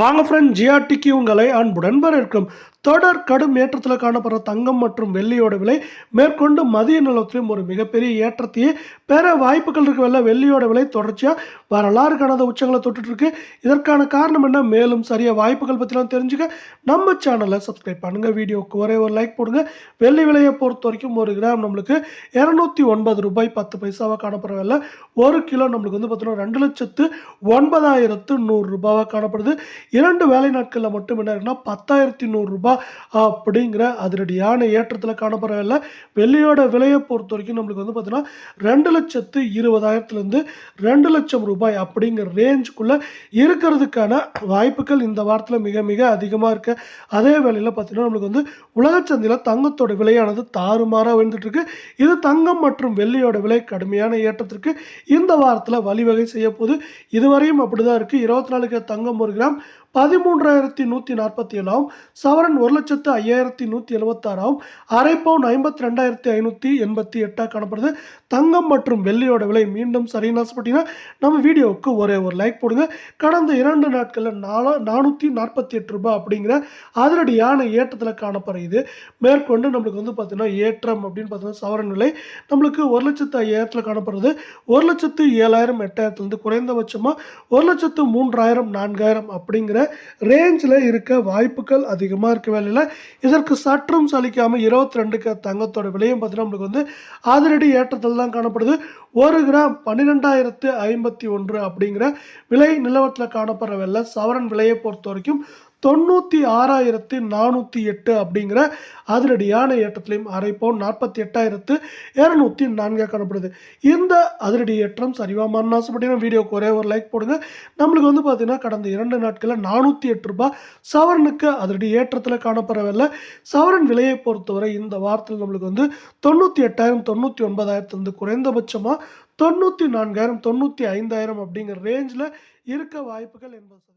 வாங்க ஃப்ரெண்ட் ஜிஆர்டிக்கு உங்களை அன்புடன் வரவேற்கும். தொடர் கடும் ஏற்றத்தில் காணப்படுற தங்கம் மற்றும் வெள்ளியோட விலை மேற்கொண்டு மதிய நிலத்திலும் ஒரு மிகப்பெரிய ஏற்றத்தையே பெற வாய்ப்புகள் இருக்க. வெள்ள வெள்ளியோட விலை தொடர்ச்சியாக வரலாறு காணாத உச்சங்களை தொட்டுட்ருக்கு இதற்கான காரணம் என்ன? மேலும் சரியாக வாய்ப்புகள் பற்றிலாம் தெரிஞ்சுக்க நம்ம சேனலை சப்ஸ்கிரைப் பண்ணுங்கள் வீடியோக்கு ஒரே ஒரு லைக் போடுங்க. வெள்ளி விலையை பொறுத்த வரைக்கும் ஒரு கிராம் நம்மளுக்கு இரநூத்தி ஒன்பது ரூபாய் பத்து பைசாவாக காணப்படுற வெள்ள ஒரு கிலோ நம்மளுக்கு வந்து பார்த்தோன்னா ரெண்டு லட்சத்து ஒன்பதாயிரத்து நூறு ரூபாவாக காணப்படுது. இரண்டு வேலை நாட்களில் மட்டும் என்ன இருக்குன்னா பத்தாயிரத்தி நூறுரூபா அப்படிங்கிற அதனுடையான ஏற்றத்தில் காணப்படுற வெள்ளியோட விலையை பொறுத்த வரைக்கும் நம்மளுக்கு வந்து பார்த்தீங்கன்னா ரெண்டு லட்சத்து இருபதாயிரத்துலேருந்து ரெண்டு லட்சம் ரூபாய் அப்படிங்கிற ரேஞ்சுக்குள்ளே இருக்கிறதுக்கான வாய்ப்புகள் இந்த வாரத்தில் மிக மிக அதிகமாக இருக்குது அதே வேளையில் பார்த்தீங்கன்னா நம்மளுக்கு வந்து உலக சந்தையில் தங்கத்தோட விலையானது தாறுமாறாக விழுந்துட்டுருக்கு இது தங்கம் மற்றும் வெள்ளியோட விலை கடுமையான ஏற்றத்திற்கு இந்த வாரத்தில் வழிவகை செய்ய போகுது இதுவரையும் அப்படிதான் இருக்குது இருபத்தி நாலுக்கு தங்கம் ஒரு கிராம் பதிமூன்றாயிரத்தி நூற்றி நாற்பத்தி ஏழாவும் சவரன் ஒரு லட்சத்து ஐயாயிரத்தி நூற்றி எழுபத்தாறாம் அரை பவுன் ஐம்பத்தி ரெண்டாயிரத்தி ஐநூற்றி எண்பத்தி எட்டாக காணப்படுது. தங்கம் மற்றும் வெள்ளியோட விலை மீண்டும் சரின்னு ஆசைப்பட்டீங்கன்னா நம்ம வீடியோவுக்கு ஒரே ஒரு லைக் போடுங்க. கடந்த இரண்டு நாட்களில் நாலா நானூற்றி நாற்பத்தி எட்டு ரூபாய் அப்படிங்கிற அதிரடியான ஏற்றத்தில் காணப்படுகிறது மேற்கொண்டு நம்மளுக்கு வந்து பார்த்தீங்கன்னா ஏற்றம் அப்படின்னு பார்த்தீங்கன்னா சவரன் விலை நம்மளுக்கு ஒரு லட்சத்து ஐயாயிரத்தில் காணப்படுறது ஒரு லட்சத்து ஏழாயிரம் எட்டாயிரத்துலேருந்து குறைந்தபட்சமாக ஒரு லட்சத்து மூன்றாயிரம் நான்காயிரம் அப்படிங்கிற ரேஞ்சில் இருக்க வாய்ப்புகள் அதிகமாக இருக்க வேலையில் இதற்கு சற்றும் சலிக்காமல் இருபத்தி ரெண்டுக்கு தங்கத்தோட விலையும் பார்த்தீங்கன்னா நம்மளுக்கு வந்து அதிரடி ஏற்றத்தில் தான் காணப்படுது. ஒரு கிராம் பன்னிரெண்டாயிரத்து ஐம்பத்தி ஒன்று அப்படிங்கிற விலை நிலவரத்தில் காணப்படுற வேலை சவரன் விலையை பொறுத்த வரைக்கும் தொண்ணூற்றி ஆறாயிரத்து நானூற்றி எட்டு அப்படிங்கிற அதிரடியான ஏற்றத்திலையும் அரை பவுன் நாற்பத்தி எட்டாயிரத்து இரநூத்தி நான்காக காணப்படுது. இந்த அதிரடி ஏற்றம் சரிவாமான்னு ஆசைப்பட்டீங்கன்னா வீடியோக்கு ஒரே ஒரு லைக் போடுங்க. நம்மளுக்கு வந்து பார்த்தீங்கன்னா கடந்த இரண்டு நாட்களில் நானூற்றி எட்டு ரூபாய் சவரனுக்கு அதிரடி ஏற்றத்தில் காணப்படவில்லை. சவரன் விலையை பொறுத்தவரை இந்த வாரத்தில் நம்மளுக்கு வந்து தொண்ணூற்றி எட்டாயிரம் தொண்ணூற்றி ஒன்பதாயிரத்துலேருந்து குறைந்தபட்சமாக தொண்ணூற்றி நான்காயிரம் தொண்ணூற்றி ஐந்தாயிரம் அப்படிங்கிற ரேஞ்சில் இருக்க வாய்ப்புகள் என்பது